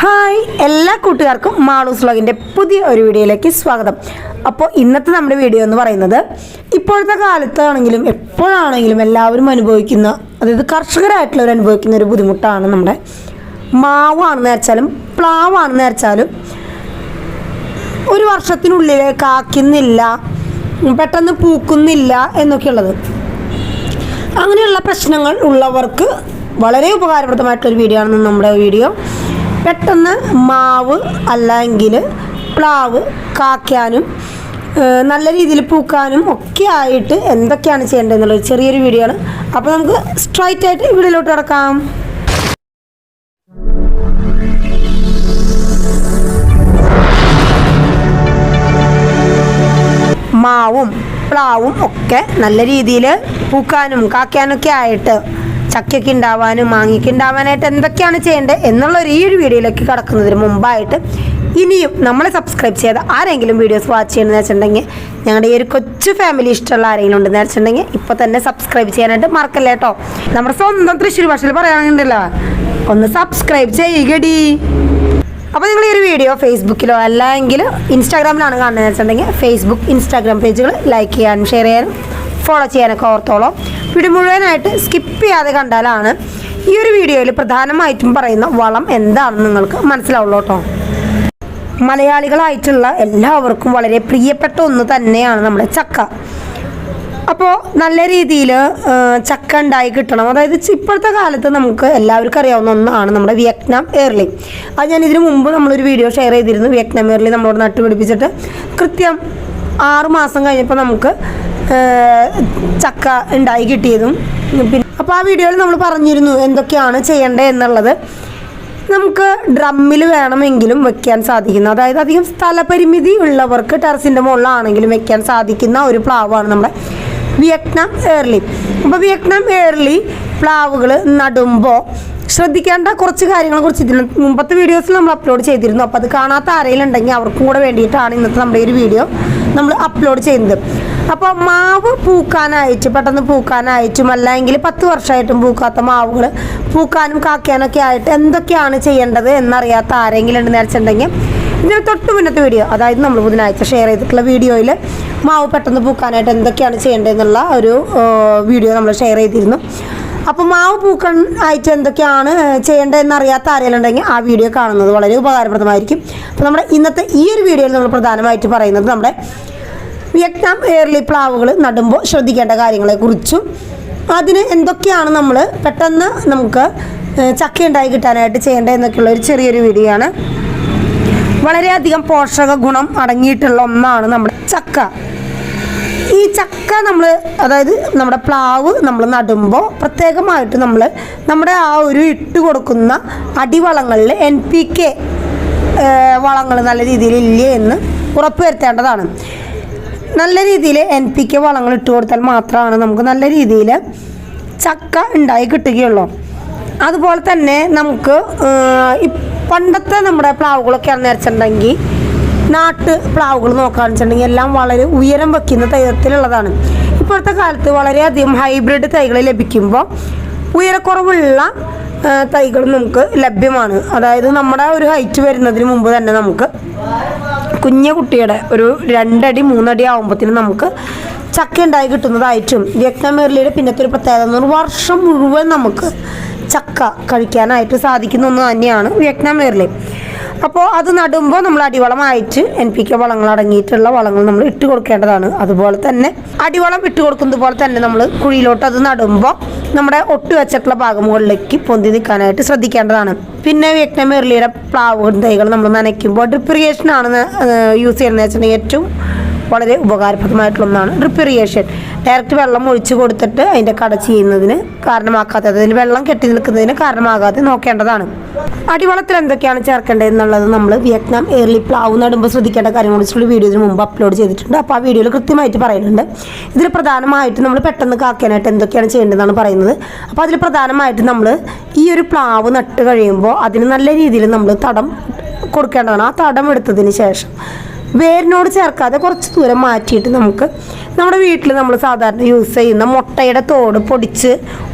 Hi എല്ലാ കൂട്ടുകാർക്കും മാളൂസ് വ്ളോഗിന്റെ പുതിയ ഒരു വീഡിയോയിലേക്ക് സ്വാഗതം. അപ്പോൾ ഇന്നത്തെ നമ്മുടെ വീഡിയോ എന്ന് പറയുന്നത് ഇപ്പോഴത്തെ കാലത്താണെങ്കിലും എപ്പോഴാണെങ്കിലും എല്ലാവരും അനുഭവിക്കുന്ന അതായത് കർഷകരായിട്ടുള്ളവർ അനുഭവിക്കുന്ന ഒരു ബുദ്ധിമുട്ടാണ് നമ്മുടെ മാവാണെന്ന് വെച്ചാലും പ്ലാവാണെന്ന് വെച്ചാലും ഒരു വർഷത്തിനുള്ളിൽ കാക്കുന്നില്ല പെട്ടെന്ന് പൂക്കുന്നില്ല എന്നൊക്കെയുള്ളത്. അങ്ങനെയുള്ള പ്രശ്നങ്ങൾ ഉള്ളവർക്ക് വളരെ ഉപകാരപ്രദമായിട്ടുള്ളൊരു വീഡിയോ ആണ് നമ്മുടെ വീഡിയോ പെട്ടെന്ന് മാവ് അല്ലെങ്കിൽ പ്ലാവ് കാക്കാനും നല്ല രീതിയിൽ പൂക്കാനും ഒക്കെ ആയിട്ട് എന്തൊക്കെയാണ് ചെയ്യേണ്ടത് എന്നുള്ളത് ചെറിയൊരു വീഡിയോ ആണ്. അപ്പോൾ നമുക്ക് സ്ട്രൈറ്റ് ആയിട്ട് വീഡിയോയിലോട്ട് കിടക്കാം. മാവും പ്ലാവും ഒക്കെ നല്ല രീതിയിൽ പൂക്കാനും കാക്കാനൊക്കെ ആയിട്ട് ചക്കയ്ക്ക് ഉണ്ടാവാനും മാങ്ങയ്ക്ക് ഉണ്ടാവാനായിട്ട് എന്തൊക്കെയാണ് ചെയ്യേണ്ടത് എന്നുള്ള ഒരു ഈ ഒരു വീഡിയോയിലേക്ക് കടക്കുന്നതിന് മുമ്പായിട്ട് ഇനിയും നമ്മളെ സബ്സ്ക്രൈബ് ചെയ്ത് ആരെങ്കിലും വീഡിയോസ് വാച്ച് ചെയ്യണമെന്ന് വെച്ചിട്ടുണ്ടെങ്കിൽ ഞങ്ങളുടെ ഈ ഒരു കൊച്ചു ഫാമിലി ഇഷ്ടമുള്ള ആരെങ്കിലും ഉണ്ടെന്ന് വെച്ചിട്ടുണ്ടെങ്കിൽ ഇപ്പോൾ തന്നെ സബ്സ്ക്രൈബ് ചെയ്യാനായിട്ട് മറക്കല്ലേ കേട്ടോ. നമ്മുടെ സ്വന്തം തൃശ്ശൂർ ഭാഷയിൽ പറയാനുണ്ടല്ലോ ഒന്ന് സബ്സ്ക്രൈബ് ചെയ്യുകടി. അപ്പോൾ നിങ്ങൾ ഈ ഒരു വീഡിയോ ഫേസ്ബുക്കിലോ അല്ലെങ്കിൽ ഇൻസ്റ്റാഗ്രാമിലാണ് കാണുന്നത് വെച്ചിട്ടുണ്ടെങ്കിൽ ഫേസ്ബുക്ക് ഇൻസ്റ്റാഗ്രാം പേജുകൾ ലൈക്ക് ചെയ്യാനും ഷെയർ ചെയ്യാനും ഫോളോ ചെയ്യാനൊക്കെ ഓർത്തോളം. വീഡിയോ മുഴുവനായിട്ട് സ്കിപ്പ് ചെയ്യാതെ കണ്ടാലാണ് ഈ ഒരു വീഡിയോയിൽ പ്രധാനമായിട്ടും പറയുന്ന വളം എന്താണെന്ന് നിങ്ങൾക്ക് മനസ്സിലാവുള്ളൂ കേട്ടോ. മലയാളികളായിട്ടുള്ള എല്ലാവർക്കും വളരെ പ്രിയപ്പെട്ട ഒന്ന് തന്നെയാണ് നമ്മുടെ ചക്ക. അപ്പോൾ നല്ല രീതിയിൽ ചക്ക ഉണ്ടായി കിട്ടണം. അതായത് ഇപ്പോഴത്തെ കാലത്ത് നമുക്ക് എല്ലാവർക്കും അറിയാവുന്ന ഒന്നാണ് നമ്മുടെ വിയറ്റ്നാം എയർലി അത് ഞാൻ ഇതിനു മുമ്പ് നമ്മളൊരു വീഡിയോ ഷെയർ ചെയ്തിരുന്നു. വിയറ്റ്നാം എയർലി നമ്മളോട് നട്ടുപിടിപ്പിച്ചിട്ട് കൃത്യം ആറ് മാസം കഴിഞ്ഞപ്പോൾ നമുക്ക് ചക്ക ഉണ്ടായി കിട്ടിയതും. പിന്നെ അപ്പോൾ ആ വീഡിയോയിൽ നമ്മൾ പറഞ്ഞിരുന്നു എന്തൊക്കെയാണ് ചെയ്യേണ്ടത് എന്നുള്ളത്. നമുക്ക് ഡ്രമ്മിൽ വേണമെങ്കിലും വെക്കാൻ സാധിക്കുന്നു. അതായത് അധികം സ്ഥലപരിമിതി ഉള്ളവർക്ക് ടെറസിന്റെ മുകളിലാണെങ്കിലും വെക്കാൻ സാധിക്കുന്ന ഒരു പ്ലാവാണ് നമ്മുടെ വിയറ്റ്നാം എയർലി. അപ്പോൾ വിയറ്റ്നാം എയർലി പ്ലാവുകൾ നടുമ്പോൾ ശ്രദ്ധിക്കേണ്ട കുറച്ച് കാര്യങ്ങളെ കുറിച്ച് ഇതിന് മുമ്പത്തെ വീഡിയോസിൽ നമ്മൾ അപ്ലോഡ് ചെയ്തിരുന്നു. അപ്പോൾ അത് കാണാത്ത ആരെങ്കിലും അവർക്കും കൂടെ വേണ്ടിയിട്ടാണ് ഇന്നത്തെ നമ്മുടെ ഒരു വീഡിയോ നമ്മൾ അപ്ലോഡ് ചെയ്യുന്നത്. അപ്പോൾ മാവ് പൂക്കാനായിട്ട് പെട്ടെന്ന് പൂക്കാനായിട്ടും അല്ലെങ്കിൽ പത്ത് വർഷമായിട്ടും പൂക്കാത്ത മാവുകൾ പൂക്കാനും കാക്കാനൊക്കെ ആയിട്ട് എന്തൊക്കെയാണ് ചെയ്യേണ്ടത് എന്നറിയാത്ത ആരെങ്കിലും ഉണ്ടെന്ന് വെച്ചിട്ടുണ്ടെങ്കിൽ ഇതിന് തൊട്ട് മുന്നത്തെ വീഡിയോ അതായത് നമ്മൾ ബുധനാഴ്ച ഷെയർ ചെയ്തിട്ടുള്ള വീഡിയോയിൽ മാവ് പെട്ടെന്ന് പൂക്കാനായിട്ട് എന്തൊക്കെയാണ് ചെയ്യേണ്ടതെന്നുള്ള ഒരു വീഡിയോ നമ്മൾ ഷെയർ ചെയ്തിരുന്നു. അപ്പോൾ മാവ് പൂക്കൾ ആയിട്ട് എന്തൊക്കെയാണ് ചെയ്യേണ്ടതെന്ന് അറിയാത്ത ആരെങ്കിലും ഉണ്ടെങ്കിൽ ആ വീഡിയോ കാണുന്നത് വളരെ ഉപകാരപ്രദമായിരിക്കും. അപ്പോൾ നമ്മുടെ ഇന്നത്തെ ഈ ഒരു വീഡിയോയിൽ നമ്മൾ പ്രധാനമായിട്ട് പറയുന്നത് നമ്മുടെ വിയറ്റ്നാം എയർലി പ്ലാവുകൾ നടുമ്പോൾ ശ്രദ്ധിക്കേണ്ട കാര്യങ്ങളെക്കുറിച്ചും അതിന് എന്തൊക്കെയാണ് നമ്മൾ പെട്ടെന്ന് നമുക്ക് ചക്കയുണ്ടായി കിട്ടാനായിട്ട് ചെയ്യേണ്ടത് എന്നൊക്കെയുള്ള ഒരു ചെറിയൊരു വീഡിയോ ആണ്. വളരെയധികം പോഷക ഗുണം അടങ്ങിയിട്ടുള്ള ഒന്നാണ് നമ്മുടെ ചക്ക. ഈ ചക്ക നമ്മൾ അതായത് നമ്മുടെ പ്ലാവ് നമ്മൾ നടുമ്പോൾ പ്രത്യേകമായിട്ട് നമ്മൾ നമ്മുടെ ആ ഒരു ഇട്ട് കൊടുക്കുന്ന അടിവളങ്ങളിൽ എൻ പി കെ വളങ്ങൾ നല്ല രീതിയിൽ ഇല്ലേ എന്ന് ഉറപ്പുവരുത്തേണ്ടതാണ്. നല്ല രീതിയിൽ എൻ പി കെ വളങ്ങൾ ഇട്ട് കൊടുത്താൽ മാത്രമാണ് നമുക്ക് നല്ല രീതിയിൽ ചക്ക ഉണ്ടായി കിട്ടുകയുള്ളൂ. അതുപോലെ തന്നെ നമുക്ക് പണ്ടത്തെ നമ്മുടെ പ്ലാവുകളൊക്കെ ആണെന്ന് വെച്ചിട്ടുണ്ടെങ്കിൽ നാട്ട് പ്ലാവുകൾ നോക്കുകയാണെന്ന് വെച്ചിട്ടുണ്ടെങ്കിൽ എല്ലാം വളരെ ഉയരം വയ്ക്കുന്ന തരത്തിലുള്ളതാണ് ഇപ്പോഴത്തെ കാലത്ത് വളരെയധികം ഹൈബ്രിഡ് തൈകൾ ലഭിക്കുമ്പോൾ ഉയരക്കുറവുള്ള തൈകൾ നമുക്ക് ലഭ്യമാണ്. അതായത് നമ്മുടെ ഒരു ഹൈറ്റ് വരുന്നതിന് മുമ്പ് തന്നെ നമുക്ക് കുഞ്ഞു കുട്ടിയുടെ ഒരു രണ്ടടി മൂന്നടി ആകുമ്പോഴത്തേനും നമുക്ക് ചക്ക ഉണ്ടായി കിട്ടുന്നതായിട്ടും വിയറ്റ്നാമേറിലയുടെ പിന്നത്തെ ഒരു പ്രത്യേകത എന്ന് പറഞ്ഞാൽ വർഷം മുഴുവൻ നമുക്ക് ചക്ക കഴിക്കാനായിട്ട് സാധിക്കുന്ന ഒന്ന് തന്നെയാണ് വിയറ്റ്നാമേറിലെ അപ്പോൾ അത് നടുമ്പോൾ നമ്മൾ അടിവളമായിട്ട് എൻ പി കെ വളങ്ങൾ അടങ്ങിയിട്ടുള്ള വളങ്ങൾ നമ്മൾ ഇട്ട് കൊടുക്കേണ്ടതാണ്. അതുപോലെ തന്നെ അടിവളം ഇട്ട് കൊടുക്കുന്നത് പോലെ തന്നെ നമ്മൾ കുഴിയിലോട്ട് അത് നടുമ്പോൾ നമ്മുടെ ഒട്ടി വെച്ചിട്ടുള്ള ഭാഗം മുകളിലേക്ക് പൊന്തി നിൽക്കാനായിട്ട് ശ്രദ്ധിക്കേണ്ടതാണ്. പിന്നെ വിയറ്റ്നാം എർലിയുടെ പ്ലാവ് തൈകൾ നമ്മൾ നനയ്ക്കുമ്പോൾ ഡ്രിപ്പ് ആണ് യൂസ് ചെയ്യുന്നത് വെച്ചിട്ടുണ്ടെങ്കിൽ ഏറ്റവും വളരെ ഉപകാരപ്രദമായിട്ടുള്ള ഒന്നാണ്. ഡ്രിപ്പ് ഇറിഗേഷൻ ഡയറക്റ്റ് വെള്ളം ഒഴിച്ചു കൊടുത്തിട്ട് അതിന്റെ കട ചെയ്യുന്നതിന് കാരണമാക്കാത്തത്. അതിന് വെള്ളം കെട്ടി നിൽക്കുന്നതിന് കാരണമാകാതെ നോക്കേണ്ടതാണ്. അടിവളത്തിൽ എന്തൊക്കെയാണ് ചേർക്കേണ്ടത് എന്നുള്ളത് നമ്മൾ വിയറ്റ്നാം എയർലി പ്ലാവ് നടുമ്പോൾ ശ്രദ്ധിക്കേണ്ട കാര്യങ്ങൾ വെച്ചിട്ടുള്ള വീഡിയോ മുമ്പ് അപ്ലോഡ് ചെയ്തിട്ടുണ്ട്. അപ്പോൾ ആ വീഡിയോയിൽ കൃത്യമായിട്ട് പറയുന്നുണ്ട്. ഇതിൽ പ്രധാനമായിട്ട് നമ്മൾ പെട്ടെന്ന് കാക്കാനായിട്ട് എന്തൊക്കെയാണ് ചെയ്യേണ്ടതെന്നാണ് പറയുന്നത്. അപ്പോൾ അതിൽ പ്രധാനമായിട്ട് നമ്മൾ ഈ ഒരു പ്ലാവ് നട്ട് കഴിയുമ്പോൾ അതിന് നല്ല രീതിയിൽ നമ്മൾ തടം കൊടുക്കേണ്ടതാണ്. ആ തടം എടുത്തതിന് ശേഷം വേരിനോട് ചേർക്കാതെ കുറച്ച് ദൂരം മാറ്റിയിട്ട് നമുക്ക് നമ്മുടെ വീട്ടിൽ നമ്മൾ സാധാരണ യൂസ് ചെയ്യുന്ന മുട്ടയുടെ തോട് പൊടിച്ച്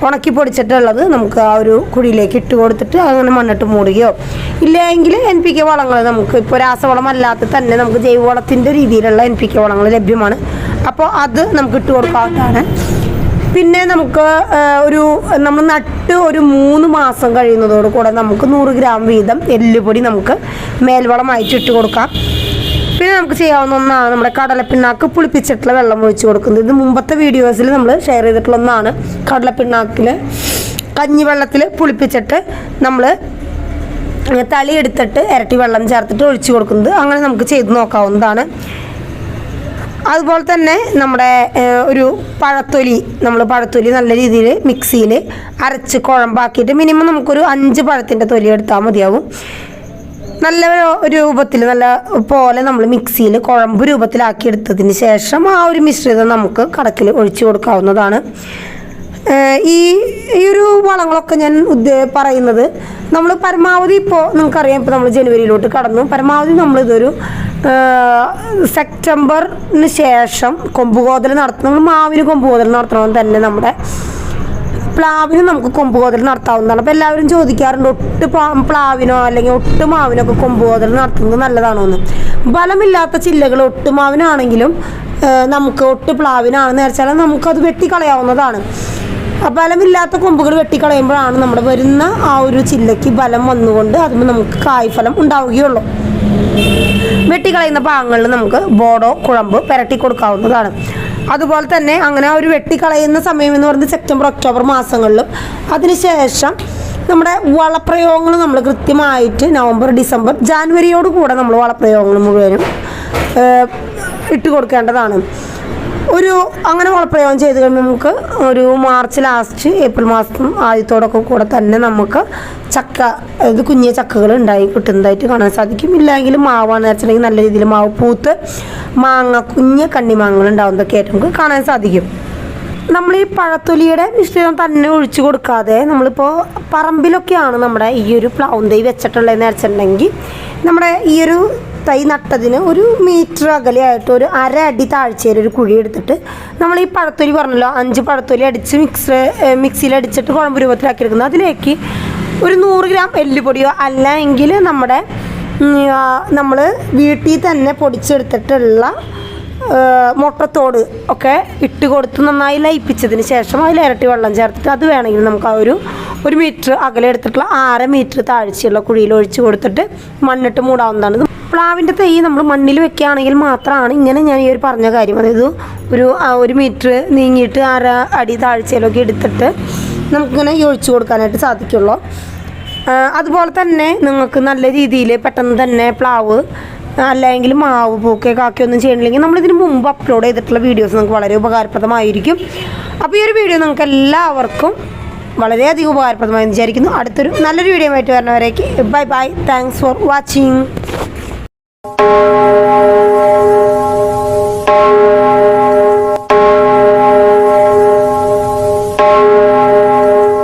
ഉണക്കി പൊടിച്ചിട്ടുള്ളത് നമുക്ക് ആ ഒരു കുഴിയിലേക്ക് ഇട്ട് കൊടുത്തിട്ട് അങ്ങനെ മണ്ണിട്ട് മൂടുകയോ ഇല്ലെങ്കിൽ എൻ പി കെ വളങ്ങൾ നമുക്ക് ഇപ്പോൾ രാസവളം അല്ലാത്ത തന്നെ നമുക്ക് ജൈവവളത്തിന്റെ രീതിയിലുള്ള എൻ പി കെ വളങ്ങൾ ലഭ്യമാണ്. അപ്പോൾ അത് നമുക്ക് ഇട്ട് കൊടുക്കാവുന്നതാണ്. പിന്നെ നമുക്ക് ഒരു നമ്മൾ നട്ട് ഒരു മൂന്ന് മാസം കഴിയുന്നതോടുകൂടെ നമുക്ക് നൂറ് ഗ്രാം വീതം എല്ലുപൊടി നമുക്ക് മേൽവളമായിട്ട് ഇട്ട് കൊടുക്കാം. പിന്നെ നമുക്ക് ചെയ്യാവുന്ന ഒന്നാണ് നമ്മുടെ കടലപ്പിണ്ണാക്ക് പുളിപ്പിച്ചിട്ടുള്ള വെള്ളം ഒഴിച്ച് കൊടുക്കുന്നത്. ഇത് മുമ്പത്തെ വീഡിയോസിൽ നമ്മൾ ഷെയർ ചെയ്തിട്ടുള്ള ഒന്നാണ്. കടലപ്പിണ്ണാക്കിൽ കഞ്ഞിവെള്ളത്തിൽ പുളിപ്പിച്ചിട്ട് നമ്മൾ തളി എടുത്തിട്ട് ഇരട്ടി വെള്ളം ചേർത്തിട്ട് ഒഴിച്ചു കൊടുക്കുന്നത്. അങ്ങനെ നമുക്ക് ചെയ്ത് നോക്കാവുന്നതാണ്. അതുപോലെ തന്നെ നമ്മുടെ ഒരു പഴത്തൊലി നമ്മൾ പഴത്തൊലി നല്ല രീതിയിൽ മിക്സിയിൽ അരച്ച് കുഴമ്പാക്കിയിട്ട് മിനിമം നമുക്കൊരു അഞ്ച് പഴത്തിന്റെ തൊലി എടുത്താൽ മതിയാവും. നല്ല രൂപത്തിൽ നല്ല പോലെ നമ്മൾ മിക്സിയിൽ കുഴമ്പ് രൂപത്തിലാക്കി എടുത്തതിന് ശേഷം ആ ഒരു മിശ്രിതം നമുക്ക് കടക്കിൽ ഒഴിച്ചു കൊടുക്കാവുന്നതാണ്. ഈ ഈ ഒരു വളങ്ങളൊക്കെ ഞാൻ പറയുന്നത് നമ്മൾ പരമാവധി ഇപ്പോൾ നിങ്ങൾക്കറിയാം ഇപ്പോൾ നമ്മൾ ജനുവരിയിലോട്ട് കടന്നു. പരമാവധി നമ്മളിതൊരു സെപ്റ്റംബറിന് ശേഷം കൊമ്പുകോതൽ നടത്തുന്ന മാവിന് കൊമ്പുകോതൽ നടത്തണമെന്ന് തന്നെ നമ്മുടെ പ്ലാവിന് നമുക്ക് കൊമ്പ് കോതൽ നടത്താവുന്നതാണ്. അപ്പോൾ എല്ലാവരും ചോദിക്കാറുണ്ട് ഒട്ട് പ്ലാ- പ്ലാവിനോ അല്ലെങ്കിൽ ഒട്ട് മാവിനോ ഒക്കെ കൊമ്പ് കോതൽ നടത്തുന്നത് നല്ലതാണോ എന്ന് ബലമില്ലാത്ത ചില്ലകൾ ഒട്ട് മാവിനാണെങ്കിലും ഏഹ്, നമുക്ക് ഒട്ട് പ്ലാവിനാണെന്ന് വെച്ചാൽ നമുക്കത് വെട്ടിക്കളയാവുന്നതാണ്. ബലമില്ലാത്ത കൊമ്പുകൾ വെട്ടിക്കളയുമ്പോഴാണ് നമ്മുടെ വരുന്ന ആ ഒരു ചില്ലയ്ക്ക് ബലം വന്നുകൊണ്ട് അതിന് നമുക്ക് കായ്ഫലം ഉണ്ടാവുകയുള്ളൂ. വെട്ടിക്കളയുന്ന ഭാഗങ്ങളിൽ നമുക്ക് ബോഡോ കുഴമ്പ് പുരട്ടി കൊടുക്കാവുന്നതാണ്. അതുപോലെ തന്നെ അങ്ങനെ ഒരു വെട്ടിക്കളയുന്ന സമയം എന്ന് പറയുന്നത് സെപ്റ്റംബർ ഒക്ടോബർ മാസങ്ങളിലും. അതിനുശേഷം നമ്മുടെ വളപ്രയോഗങ്ങൾ നമ്മൾ കൃത്യമായിട്ട് നവംബർ ഡിസംബർ ജാനുവരിയോട് കൂടെ നമ്മൾ വളപ്രയോഗങ്ങൾ മുഴുവനും ഇട്ട് കൊടുക്കേണ്ടതാണ്. ഒരു അങ്ങനെ വളപ്രയോഗം ചെയ്ത് കഴിയുമ്പോൾ നമുക്ക് ഒരു മാർച്ച് ലാസ്റ്റ് ഏപ്രിൽ മാസം ആദ്യത്തോടൊക്കെ കൂടെ തന്നെ നമുക്ക് ചക്ക അതായത് കുഞ്ഞിയ ചക്കകൾ ഉണ്ടായി കിട്ടുന്നതായിട്ട് കാണാൻ സാധിക്കും. ഇല്ലെങ്കിൽ മാവാണെന്ന് വെച്ചിട്ടുണ്ടെങ്കിൽ നല്ല രീതിയിൽ മാവ് പൂത്ത് മാങ്ങ കുഞ്ഞ കണ്ണിമാങ്ങകൾ ഉണ്ടാവുന്നതൊക്കെ ആയിട്ട് നമുക്ക് കാണാൻ സാധിക്കും. നമ്മൾ ഈ പഴത്തൊലിയുടെ മിശ്രിതം തന്നെ ഒഴിച്ചു കൊടുക്കാതെ നമ്മളിപ്പോൾ പറമ്പിലൊക്കെയാണ് നമ്മുടെ ഈ ഒരു പ്ലൗന്തൈ വെച്ചിട്ടുള്ളതെന്ന് വെച്ചിട്ടുണ്ടെങ്കിൽ നമ്മുടെ ഈ ഒരു തൈ നട്ടതിന് ഒരു മീറ്റർ അകലെയായിട്ട് ഒരു അര അടി താഴ്ചയിൽ ഒരു കുഴി എടുത്തിട്ട് നമ്മൾ ഈ പഴത്തൊലി പറഞ്ഞല്ലോ അഞ്ച് പഴത്തൊലി അടിച്ച് മിക്സ് മിക്സിയിൽ അടിച്ചിട്ട് കുഴമ്പ് രൂപത്തിലാക്കി എടുക്കുന്നത് അതിലേക്ക് ഒരു നൂറ് ഗ്രാം എല്ലുപൊടിയോ അല്ലെങ്കിൽ നമ്മുടെ നമ്മൾ വീട്ടിൽ തന്നെ പൊടിച്ചെടുത്തിട്ടുള്ള മുട്ടത്തോട് ഒക്കെ ഇട്ട് കൊടുത്ത് നന്നായി ലയിപ്പിച്ചതിന് ശേഷം അതിൽ ഇരട്ടി വെള്ളം ചേർത്തിട്ട് അത് വേണമെങ്കിൽ നമുക്ക് ആ ഒരു ഒരു മീറ്റർ അകലെ എടുത്തിട്ടുള്ള ആറ് മീറ്റർ താഴ്ചയുള്ള കുഴിയിൽ ഒഴിച്ച് കൊടുത്തിട്ട് മണ്ണിട്ട് മൂടാവുന്നതാണ്. പ്ലാവിന്റെ തൈ നമ്മൾ മണ്ണിൽ വെക്കുകയാണെങ്കിൽ മാത്രമാണ് ഇങ്ങനെ ഞാൻ ഈ ഒരു പറഞ്ഞ കാര്യം. അതായത് ഒരു ഒരു മീറ്റർ നീങ്ങിയിട്ട് അര അടി താഴ്ചയിലൊക്കെ എടുത്തിട്ട് നമുക്കിങ്ങനെ ഒഴിച്ചു കൊടുക്കാനായിട്ട് സാധിക്കുള്ളൂ. അതുപോലെ തന്നെ നിങ്ങൾക്ക് നല്ല രീതിയിൽ പെട്ടെന്ന് തന്നെ പ്ലാവ് അല്ലെങ്കിൽ മാവ് പൂക്കെ കാക്കിയൊന്നും ചെയ്യണില്ലെങ്കിൽ നമ്മളിതിന് മുമ്പ് അപ്ലോഡ് ചെയ്തിട്ടുള്ള വീഡിയോസ് നിങ്ങൾക്ക് വളരെ ഉപകാരപ്രദമായിരിക്കും. അപ്പോൾ ഈ ഒരു വീഡിയോ നിങ്ങൾക്ക് എല്ലാവർക്കും വളരെയധികം ഉപകാരപ്രദമായി വിചാരിക്കുന്നു. അടുത്തൊരു നല്ലൊരു വീഡിയോ ആയിട്ട് വരുന്നവരേക്ക് bye bye thanks for watching